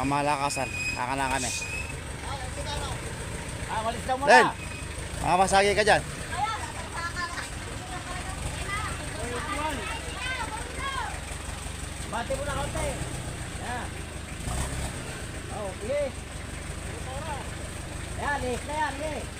Pamalakasan. Kaka na kami. Ah, walis daw Len! Mga masagi ka dyan. Bati mo na kaunti. Yan. Oh, sige. Yan, lift na yan, lift.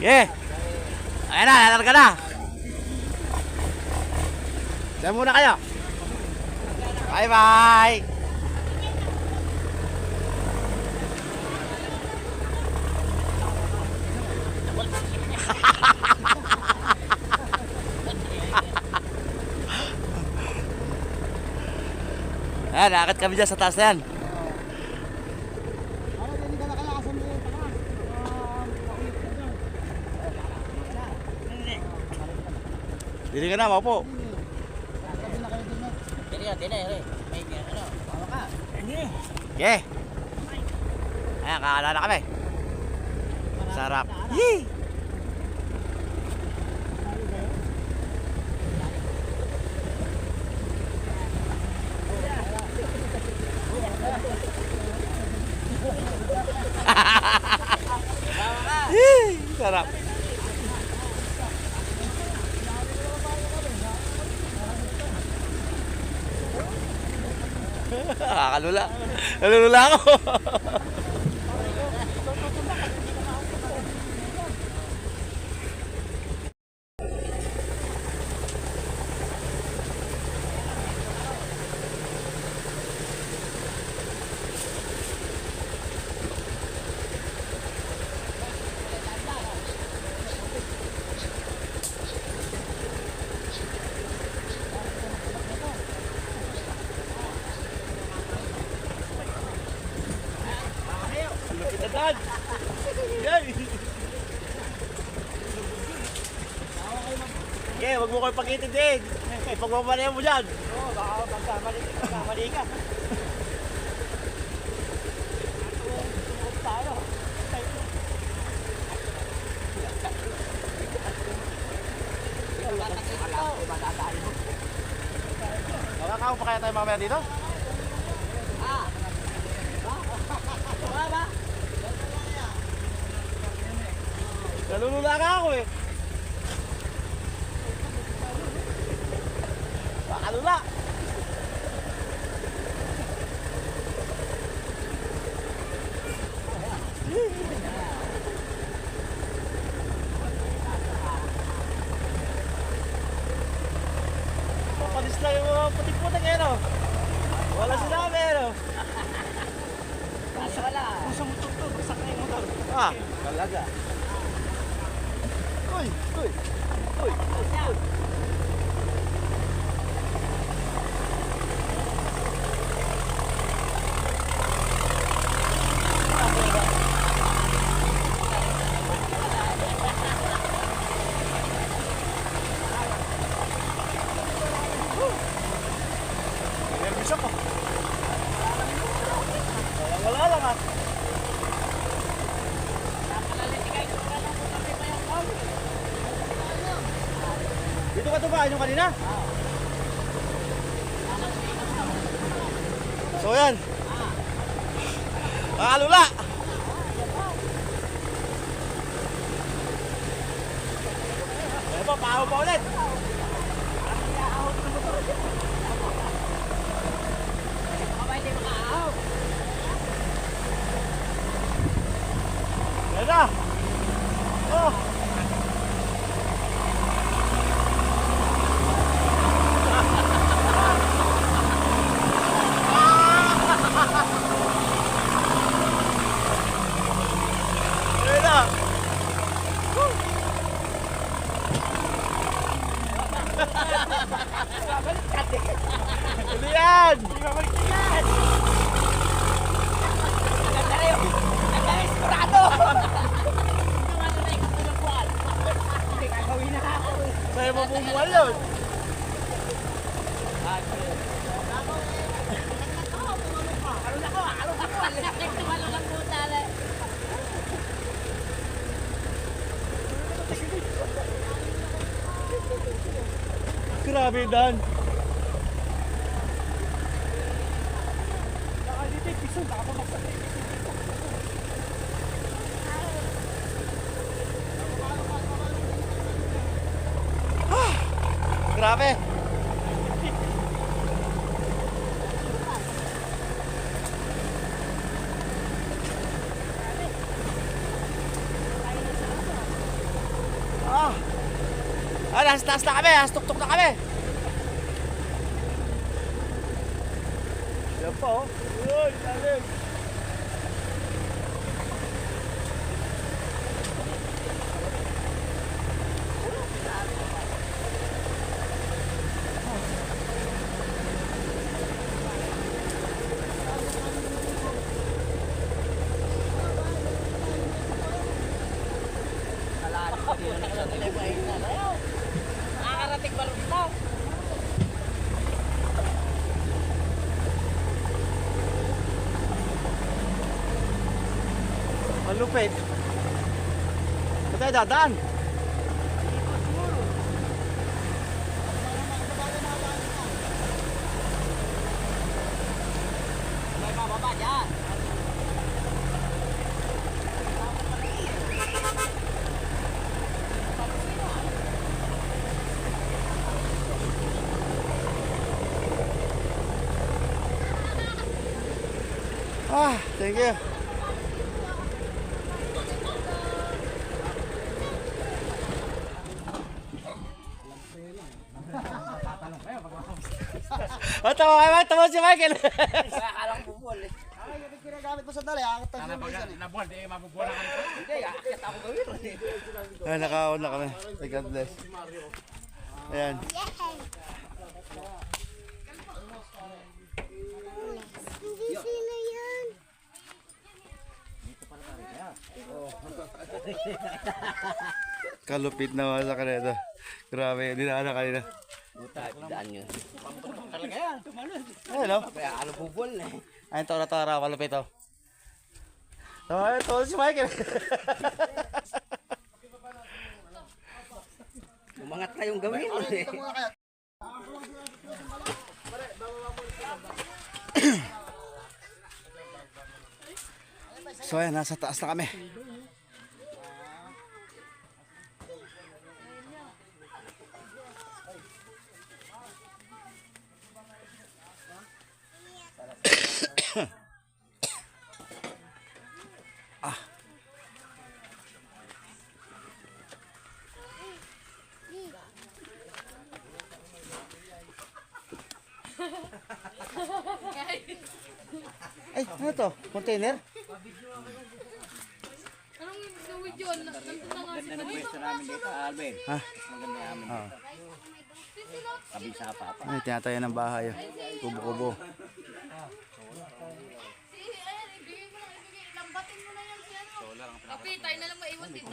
Yeah! Ayan na, nalarga na. Diyan muna kayo. Bye-bye! Ayan, nakakit kami dyan sa taas na yan. Dili ka na, maupo. Dili yan, dili, dili. May ano, bawa ka. Hindi. Okay. Ayan, kakala na kami. Sarap. Yee! Sarap. Nakakalula. Nalulula ako. Lupit na dad. Yan. Okay, ipakitid din. Pagmamalayan mo dyan. Oo, baka magkamali, magkamali ka. Tayo. Makakaw pa kaya tayo mamaya dito? Nalulula ka ako eh. Makalula. Papalis lang yung mga putik-putik eh no? Wala sinabi eh no? Kaso wala. Pusa mo ito, bagsak na yung motor. Ah, talaga. Uy, uy, uy, uy, uy. Nervous ako. Wala, wala lang ah. Dito ka tumaan yung kanina? So yan. Makalula. Ano pa, ulit. Mabay di makaahaw. Yan na. Oh. Yan na. Ano yan? Mabumual yun. Grabe, Dan. Grabe. Ah. Ah, nasa taas na kami. Nasa tuktok na kami. Yan po. Uy, lalim. Nakakarating ba rin ito? Malupit. Ba't tayo dadaan? Michael. Akala ko bubol eh. Ay, yung ginagamit mo sandali, akit tayo sa eh. Hindi, akit ako gawin. Ay, nakaon na kami. God bless. Ayan. Hindi sino yan. Kalupit naman sa kanila. Grabe, dinaan na kanina. Buta, daan yun. Ayun, oh. Kaya akala bubol eh. Ayun, tora tora, malupit, oh. Tawa, tawa si Michael. Umangat na yung gawin eh. So, ayan, nasa taas na kami. Ay, ano to? Container? Anong gawin yun? Nandun na nga si Pwesto namin dito, Alvin. Ha? Maganda namin. Oo. Tabi sa papa. Ay, tinatayo ng bahay. oh. Kubo-kubo. Na. Kapi, tayo na lang maiwan dito.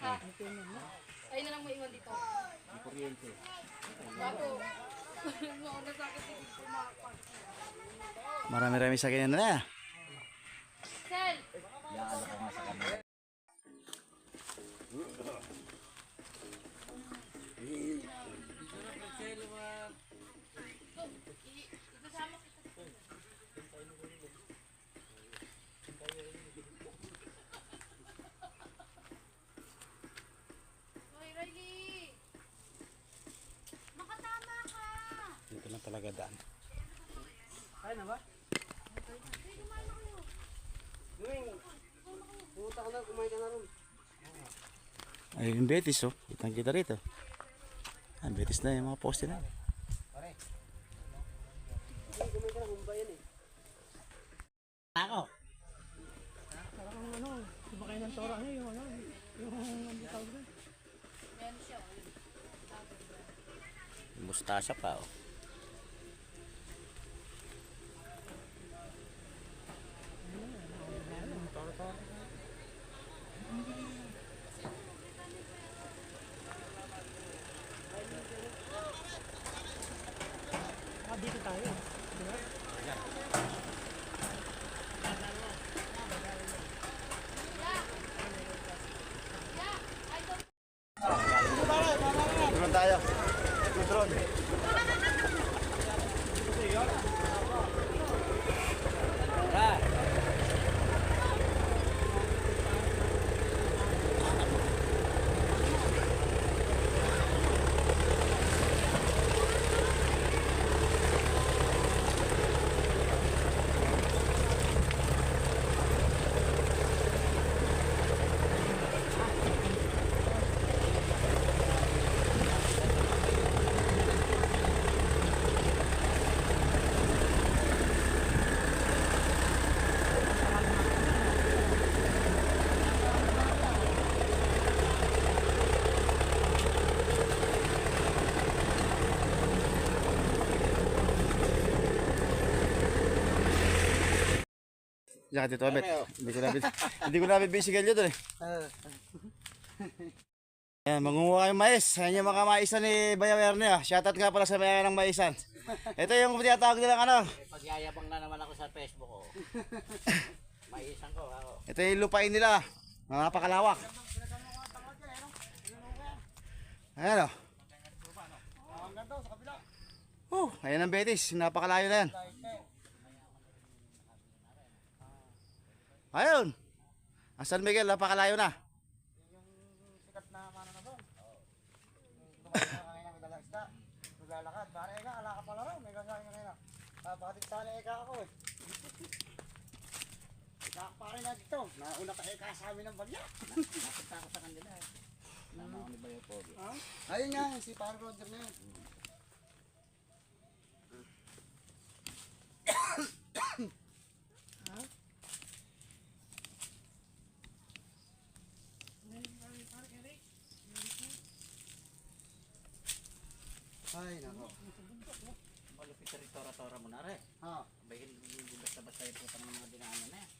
Ha? Tayo na lang maiwan dito. Bago. Mauna sa akin dito pumapak. Marami-rami sa ganyan na. Sel! Dito na talaga daan. Ay, yung Betis, oh. Kitang kita rito. Ah, Betis na yung mga poste na. Ako. Mustasya pa oh. Ah, dito tayo. Diba? Drone tayo. Drone. Diyan ka dito, Abet. Hindi ko na hindi ko na bibisigal yun doon eh. Ayan, mangunguha kayong mais. Ayan yung mga maisan ni Bayaw Erne. Ah. Shoutout nga pala sa may ng maisan. Ito yung tinatawag nilang ano. Pagyayabang na naman ako sa Facebook ko. Maisan ko ako. Ito yung lupain nila. Napakalawak. Ayan o. Oh, ayan ang Betis. Napakalayo na yan. Ayun. Ang San Miguel, napakalayo na. Sikat na mano na doon. Naglalakad. Pare eka, ala ka pala raw. May kasahin ka kanina. Papakating sana eka ako eh. Eka pa rin na dito. Nauna ka eka sa amin ng balya. Nakita ko sa kanila eh. Ayun nga, si Pare Roger na yun. Ay, nako. Malupit sa tora-tora mo na rin. Ha. Bayin, hindi basta-basta yung putang mga dinaanan na yan.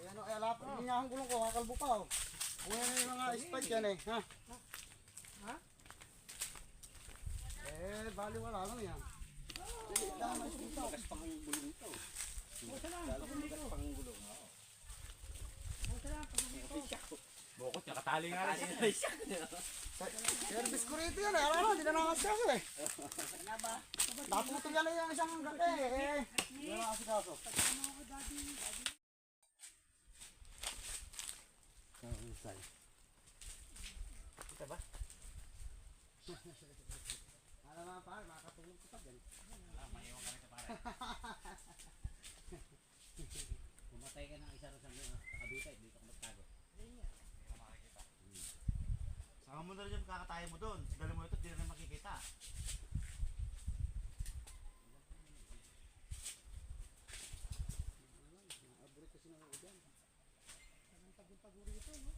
Eh ano, eh lapit din nga ang gulong ko, kakalbo pa oh. Ano yan yung mga spike yan eh, ha? Ha? Eh, bali wala lang yan. Bagas pang gulong ito. Bukot, nakatali nga rin. Service ko rito yan eh, ano na, hindi na nakasikaso eh. Naputol yan eh yung isang gante eh. Eh, hindi na nakasikaso. Ito ba? Alam mo pa, makakatulong ko pa din. Pumatay ka ng isa rin sa mga nakabita, hindi ka magtago. Saka mo na rin mo doon. Dali mo ito, di na rin makikita.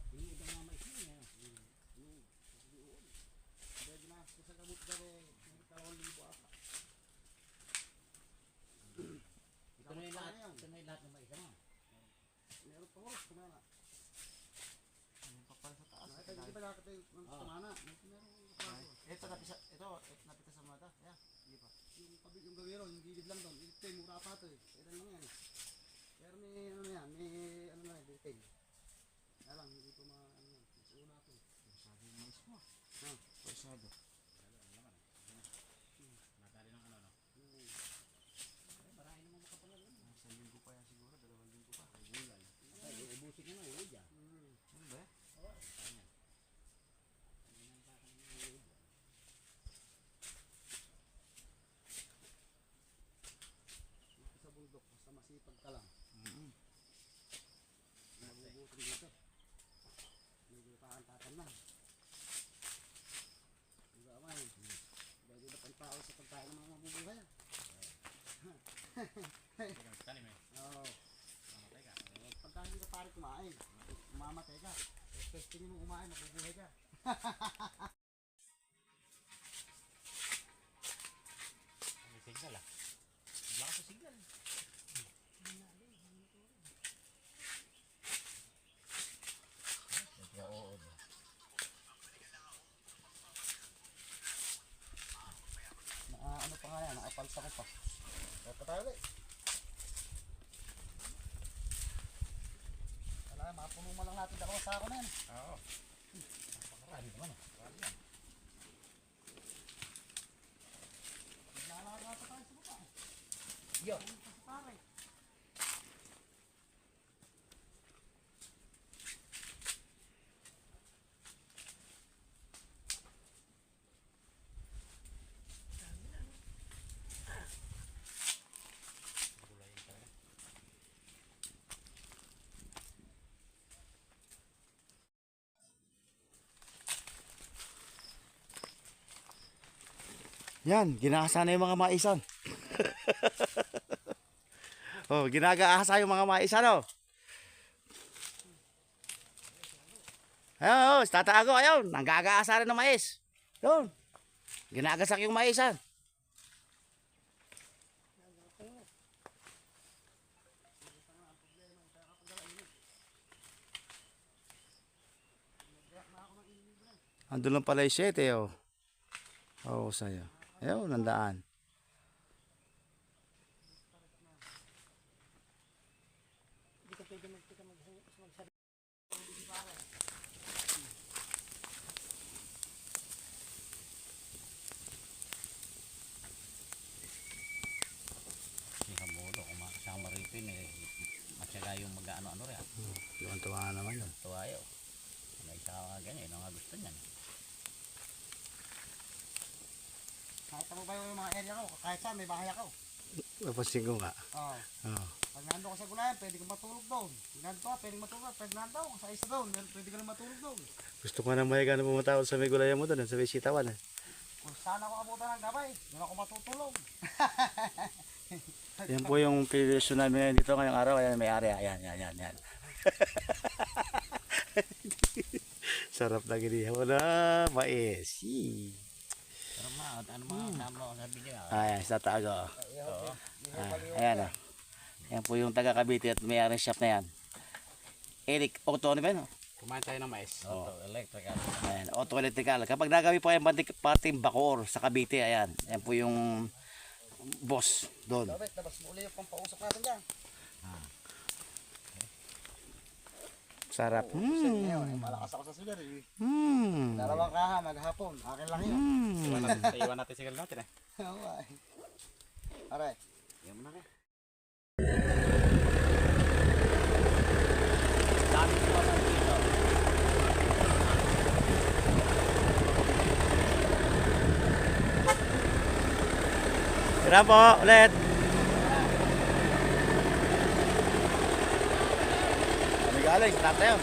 Yung ibang mga mais niya. Pwede na, sa gamot daw eh, dalawang libo ata. Ito na yung lahat, ito na yung lahat ng mais mo. Meron pa ko, kumana. Yung papal sa taas. Ito, hindi ba nakita yung kumana? Meron pa ko. Ito, napisa, ito, ito, napita sa mata. Yeah, hindi pa. Yung kabig yung gawiro, yung gilid lang doon. Yung mura pa ito eh. Kailan lang yan. Pero may ano na yan, may ano na yan, detail. Kaya lang, hindi ko ma, ano yan, mas una ito. Sabi yung mais mo. Ha? Pasado. May signal ah. Wala sa signal. Nag-ood. Na, ano pa nga yan, nakapalsa ko. Yan, ginahasa na yung mga maisan. oh, ginagaasa yung mga maisan, oh. Ayun, oh, tatago, ayun. Nanggagaasa rin ng mais. Yun. Ginagasak yung maisan. Ando lang pala yung 7, oh. Oo, sa'yo. Ayun, nandaan. Yun eh. Matyaga yung mag-ano-ano rin. Yung tawa naman yun. Tuwayo. May isa ganyan, ano nga gusto niyan. Kahit ako ba yung mga area ko, kahit saan, may bahay ako. Napansin ko nga. Oo. Oo. Pag nando ka sa gulayan, pwede ka matulog doon. Pag nando ka, pwede matulog. Pag nando ka sa isa doon, pwede ka na matulog doon. Gusto ko na mahiga na pumunta ako sa may gulaya mo doon, sa may sitawan. Eh. Kung saan ako abutan ng gabay, doon ako matutulog. Yan po yung pilisyo namin ngayon dito ngayong araw. Ayan, may area. Ayan, yan, yan, yan. Sarap na ginihaw na mais. Yee. Ayan, sa tago. Ah, ayan o. Yan po yung taga Cavite at may shop na yan. Eric Auto ano ba yun? Kumain tayo ng mais. Auto, electrical. Ayan, auto electrical. Kapag nagawi po kayo bantik parting Bacoor sa Cavite, ayan. Yan po yung boss doon. Dapat, labas mo uli yung pampausok natin dyan. Sarap. Hmm. eh, malakas ako sa sugar eh. Hmm. Dalawang kaha, maghapon. Akin lang yun. Hmm. Iwan natin sigal natin eh. Oo, ay. Aray. Yan mo na rin. Dami ko pa dito. Tira po, ulit. Galing, start tayo.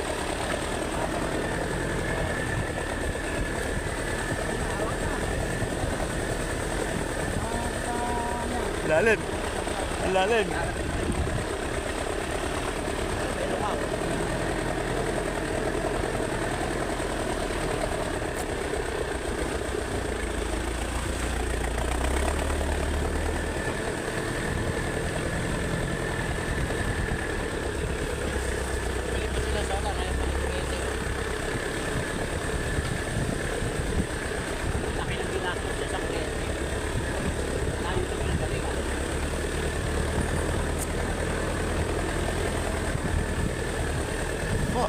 Lalim. Ang lalim.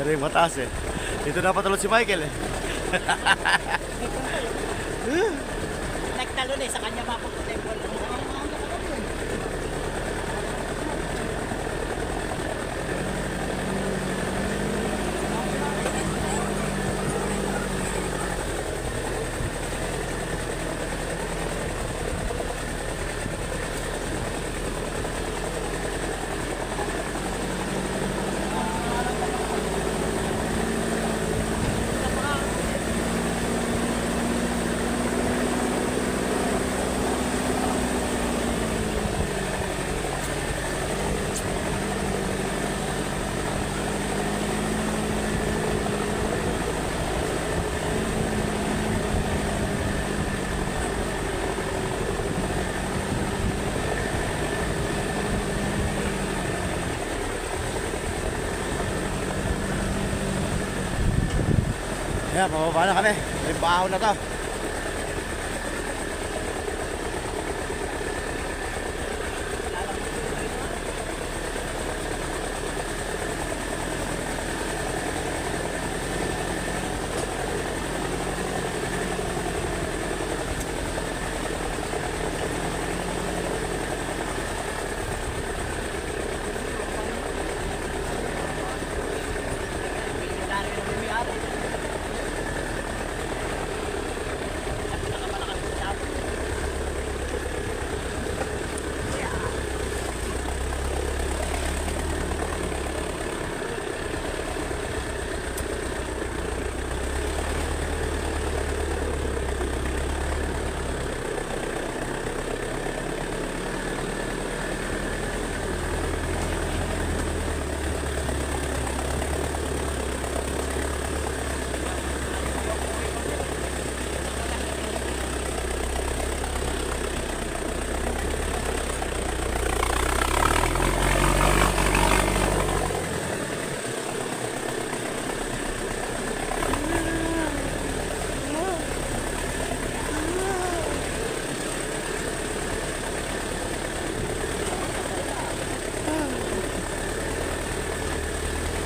Pero yung mataas eh. Dito dapat tulad si Michael eh. Nagtalon eh, sa kanya mapuputempo. Ayan, pababa na kami. May baho na to.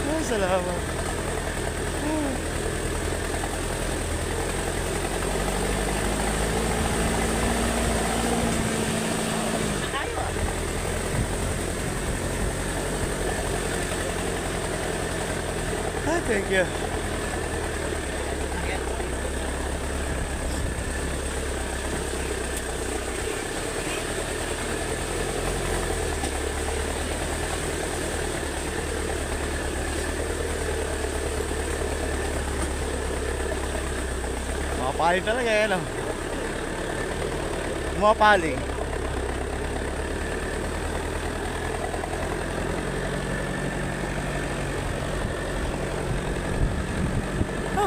Ay, salamat. Ah, thank you. Mapaling talaga yan, oh. Mapaling.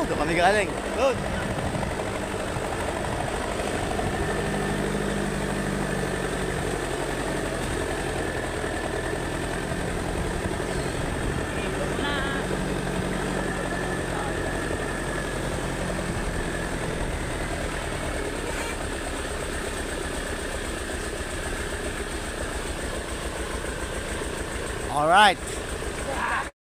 Doon kami galing. Doon. All right.